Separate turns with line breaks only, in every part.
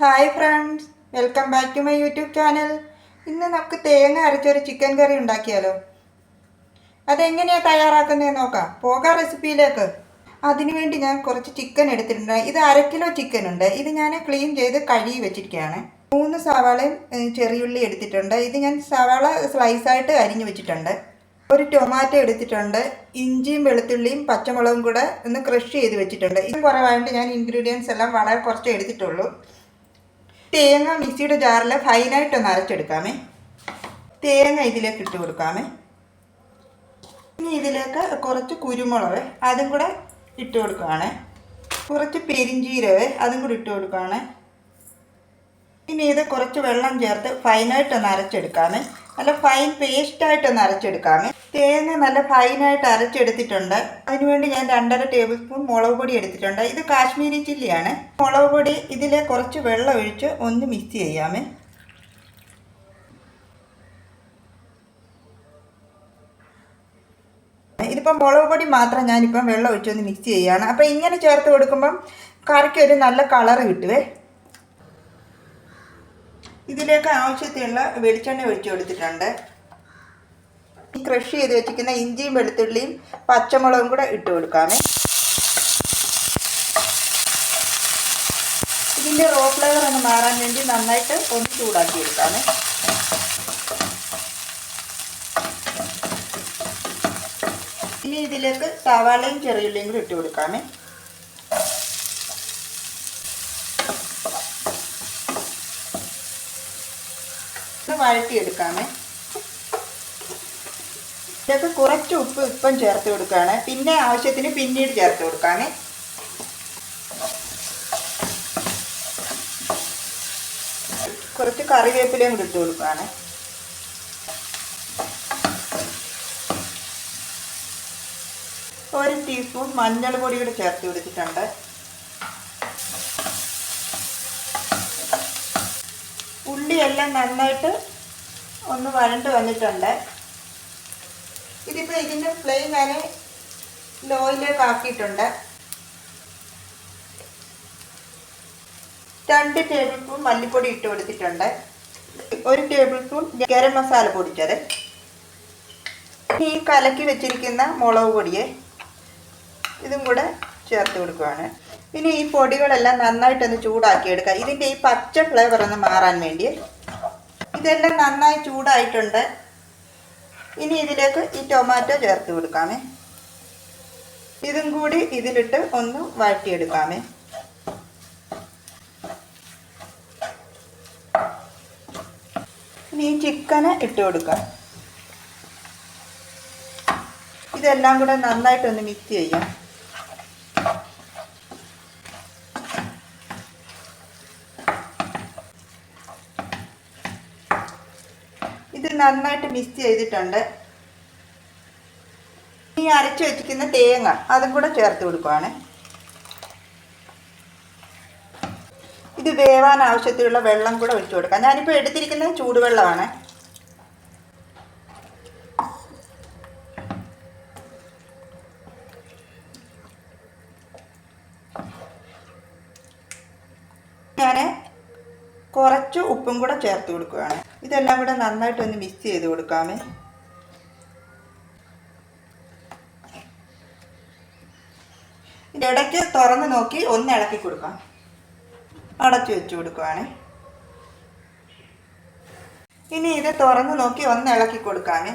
Hi friends welcome back to my YouTube channel ഇന്ന് നമുക്ക് തേങ്ങ അരച്ചൊരു ചിക്കൻ കറി ഉണ്ടാക്കിയാലോ? അതെങ്ങനെയാണ് തയ്യാറാക്കുന്നതെന്ന് നോക്കാം. പോകാം റെസിപ്പിയിലേക്ക് അതിനുവേണ്ടി ഞാൻ കുറച്ച് ചിക്കൻ എടുത്തിട്ടുണ്ട്. ഇത് അര കിലോ ചിക്കൻ ഉണ്ട്. ഇത് ഞാൻ ക്ലീൻ ചെയ്ത് കഴുകി വെച്ചിരിക്കുകയാണ്. മൂന്ന് സവാളയും ചെറിയുള്ളി എടുത്തിട്ടുണ്ട്. ഇത് ഞാൻ സവാള സ്ലൈസായിട്ട് അരിഞ്ഞു വെച്ചിട്ടുണ്ട്. ഒരു ടൊമാറ്റോ എടുത്തിട്ടുണ്ട്. ഇഞ്ചിയും വെളുത്തുള്ളിയും പച്ചമുളകും കൂടെ ഒന്ന് ക്രഷ് ചെയ്ത് വെച്ചിട്ടുണ്ട്. ഇത് കുറവായിട്ട് ഞാൻ ഇൻഗ്രീഡിയൻസ് എല്ലാം വളരെ കുറച്ച് എടുത്തിട്ടുള്ളൂ. തേങ്ങ മിക്സിയുടെ ജാറിൽ ഫൈനായിട്ടൊന്ന് അരച്ചെടുക്കാമേ. തേങ്ങ ഇതിലേക്ക് ഇട്ട് കൊടുക്കാമേ. ഇനി ഇതിലേക്ക് കുറച്ച് കുരുമുളക് അതും കൂടെ ഇട്ട് കൊടുക്കുകയാണേ കുറച്ച് പെരിഞ്ചീരവ് അതും കൂടി ഇട്ട് കൊടുക്കുകയാണേ ഇനി ഇത് കുറച്ച് വെള്ളം ചേർത്ത് ഫൈനായിട്ടൊന്ന് അരച്ചെടുക്കാമേ. നല്ല ഫൈൻ പേസ്റ്റ് പേസ്റ്റായിട്ടൊന്ന് അരച്ചെടുക്കാമേ. തേങ്ങ നല്ല ഫൈനായിട്ട് അരച്ചെടുത്തിട്ടുണ്ട്. അതിനുവേണ്ടി ഞാൻ രണ്ടര ടേബിൾ സ്പൂൺ മുളക് പൊടി എടുത്തിട്ടുണ്ട്. ഇത് കാശ്മീരി ചില്ലിയാണ്. മുളക് പൊടി ഇതിൽ കുറച്ച് വെള്ളം ഒഴിച്ച് ഒന്ന് മിക്സ് ചെയ്യാമേ. ഇതിപ്പം മുളക് പൊടി മാത്രം ഞാനിപ്പം വെള്ളം ഒഴിച്ചൊന്ന് മിക്സ് ചെയ്യുകയാണ് അപ്പോൾ ഇങ്ങനെ ചേർത്ത് കൊടുക്കുമ്പം കറിക്ക് ഒരു നല്ല കളറ് കിട്ടുവേ. ഇതിലേക്ക് ആവശ്യത്തിനുള്ള വെളിച്ചെണ്ണ ഒഴിച്ചു കൊടുത്തിട്ടുണ്ട്. ഈ ക്രഷ് ചെയ്ത് വെച്ചിരിക്കുന്ന ഇഞ്ചിയും വെളുത്തുള്ളിയും പച്ചമുളകും കൂടെ ഇട്ട് കൊടുക്കാമേ. ഇതിന്റെ റോ ഫ്ലേവർ ഒന്ന് മാറാൻ വേണ്ടി നന്നായിട്ട് ഒന്ന് ചൂടാക്കി എടുക്കാമേ. ഇനി ഇതിലേക്ക് സവാളയും ചെറിയുള്ളിയും കൂടി ഇട്ട് കൊടുക്കാമേ. വഴറ്റിയെടുക്കാമേ. ഇതൊക്കെ കുറച്ച് ഉപ്പ് ഇപ്പം ചേർത്ത് കൊടുക്കുകയാണ്. പിന്നെ ആവശ്യത്തിന് പിന്നീട് ചേർത്ത് കൊടുക്കാമേ. കുറച്ച് കറിവേപ്പിലയും കൂടി ഇട്ട് കൊടുക്കുകയാണ്. ഒരു ടീസ്പൂൺ മഞ്ഞൾ പൊടി കൂടി ചേർത്ത് കൊടുത്തിട്ടുണ്ട്. ഉള്ളിയെല്ലാം നന്നായിട്ട് ഒന്ന് വഴണ്ട് വന്നിട്ടുണ്ട്. ഇതിപ്പോൾ ഇതിന്റെ ഫ്ലെയിം ഞാൻ ലോയിലേക്ക് ആക്കിയിട്ടുണ്ട്. രണ്ട് ടേബിൾ സ്പൂൺ മല്ലിപ്പൊടി ഇട്ട് കൊടുത്തിട്ടുണ്ട്. ഒരു ടേബിൾ സ്പൂൺ ഗരം മസാല പൊടിച്ചത്. ഈ കലക്കി വെച്ചിരിക്കുന്ന മുളക് പൊടിയെ ഇതും കൂടെ ചേർത്ത് കൊടുക്കുകയാണ് പിന്നെ ഈ പൊടികളെല്ലാം നന്നായിട്ടൊന്ന് ചൂടാക്കി എടുക്കുക ഇതിന്റെ ഈ പച്ച ഫ്ലേവർ ഒന്ന് മാറാൻ വേണ്ടി. ഇതെല്ലാം നന്നായി ചൂടായിട്ടുണ്ട്. ഇനി ഇതിലേക്ക് ഈ ടൊമാറ്റോ ചേർത്ത് കൊടുക്കാമേ. ഇതും കൂടി ഇതിലിട്ട് ഒന്ന് വഴറ്റിയെടുക്കാമേ. ഇനി ഈ ചിക്കന് ഇട്ട് കൊടുക്കാം. ഇതെല്ലാം കൂടെ നന്നായിട്ടൊന്ന് മിക്സ് ചെയ്യാം. നന്നായിട്ട് മിക്സ് ചെയ്തിട്ടുണ്ട്. ഇനി അരച്ചു വെച്ചിരിക്കുന്ന തേങ്ങ അതും കൂടെ ചേർത്ത് കൊടുക്കുവാണ്. ഇത് വേവാൻ ആവശ്യത്തിലുള്ള വെള്ളം കൂടെ ഒഴിച്ചു കൊടുക്കാം. ഞാനിപ്പോൾ എടുത്തിരിക്കുന്നത് ചൂടുവെള്ളമാണ്. ഞാൻ കുറച്ച് ഉപ്പും കൂടെ ചേർത്ത് കൊടുക്കുകയാണ് ഇതെല്ലാം കൂടെ നന്നായിട്ടൊന്ന് മിക്സ് ചെയ്ത് കൊടുക്കാമേ. ഇടയ്ക്ക് തുറന്ന് നോക്കി ഒന്ന് ഇളക്കി കൊടുക്കാം. അടച്ചു വെച്ച് കൊടുക്കുവാണേ. ഇനി ഇത് തുറന്ന് നോക്കി ഒന്ന് ഇളക്കി കൊടുക്കാമേ.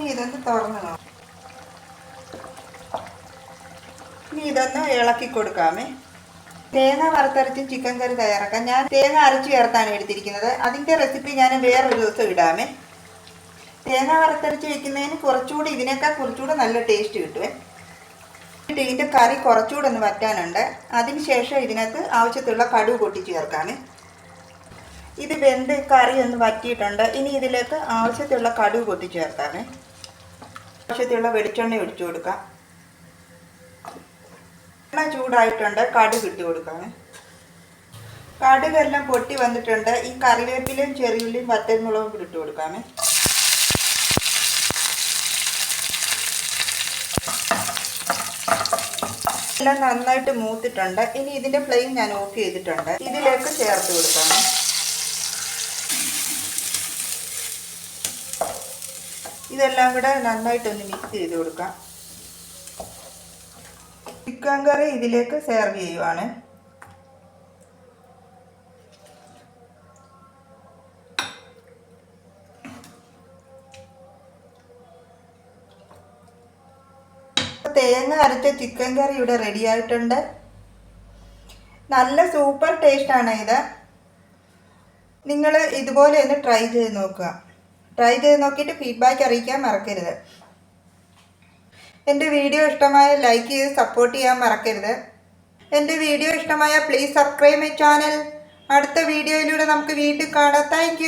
ഇനി ഇതൊന്ന് തുറന്ന് ഇനി ഇതൊന്ന് ഇളക്കി കൊടുക്കാമേ. തേങ്ങ വറുത്തരച്ച് ചിക്കൻ കറി തയ്യാറാക്കാം. ഞാൻ തേങ്ങ അരച്ച് ചേർത്താണ് എടുത്തിരിക്കുന്നത്. അതിന്റെ റെസിപ്പി ഞാൻ വേറൊരു ദിവസം ഇടാമേ. തേങ്ങ വറുത്തരച്ച് വെക്കുന്നതിന് കുറച്ചുകൂടി ഇതിനേക്കാൾ കുറച്ചുകൂടെ നല്ല ടേസ്റ്റ് എന്നിട്ട് ഇതിന്റെ കറി കുറച്ചുകൂടെ ഒന്ന് വറ്റാനുണ്ട്. അതിന് ശേഷം ഇതിനകത്ത് ആവശ്യത്തിലുള്ള കടുവ് പൊട്ടി ചേർക്കാമേ. ഇത് വെന്ത് കറി ഒന്ന് വറ്റിയിട്ടുണ്ട്. ഇനി ഇതിലേക്ക് ആവശ്യത്തിലുള്ള കടുവ് പൊട്ടി ചേർക്കാമേ ആവശ്യത്തിലുള്ള വെളിച്ചെണ്ണ ഒഴിച്ചു കൊടുക്കാം. എണ്ണ ചൂടായിട്ടുണ്ട് കടുക് ഇട്ട് കൊടുക്കാം കടുകെല്ലാം പൊട്ടി വന്നിട്ടുണ്ട്. ഈ കറിവേപ്പിലയും ചെറിയുള്ളിയും വറ്റൽമുളകും കൂടി ഇട്ട് കൊടുക്കാമേ എല്ലാം നന്നായിട്ട് മൂത്തിട്ടുണ്ട്. ഇനി ഇതിന്റെ ഫ്ലെയിം ഞാൻ ഓഫ് ചെയ്തിട്ടുണ്ട്. ഇതിലേക്ക് ചേർത്ത് കൊടുക്കാം ഇതെല്ലാം കൂടെ നന്നായിട്ടൊന്ന് മിക്സ് ചെയ്ത് കൊടുക്കാം. ചിക്കൻ കറി ഇതിലേക്ക് സെർവ് ചെയ്യുവാണ്. തേങ്ങ അരച്ച ചിക്കൻ കറി ഇവിടെ റെഡി ആയിട്ടുണ്ട്. നല്ല സൂപ്പർ ടേസ്റ്റാണ് ഇത്. നിങ്ങൾ ഇതുപോലെ ഒന്ന് ട്രൈ ചെയ്ത് നോക്കുക. ട്രൈ ചെയ്ത് നോക്കിയിട്ട് ഫീഡ്ബാക്ക് അറിയിക്കാൻ മറക്കരുത്. എന്റെ വീഡിയോ ഇഷ്ടമായ ലൈക്ക് ചെയ്ത് സപ്പോർട്ട് ചെയ്യാൻ മറക്കരുത്. എന്റെ വീഡിയോ ഇഷ്ടമായ പ്ലീസ് സബ്സ്ക്രൈബ് മൈ ചാനൽ അടുത്ത വീഡിയോയിലൂടെ നമുക്ക് വീണ്ടും കാണാം. താങ്ക്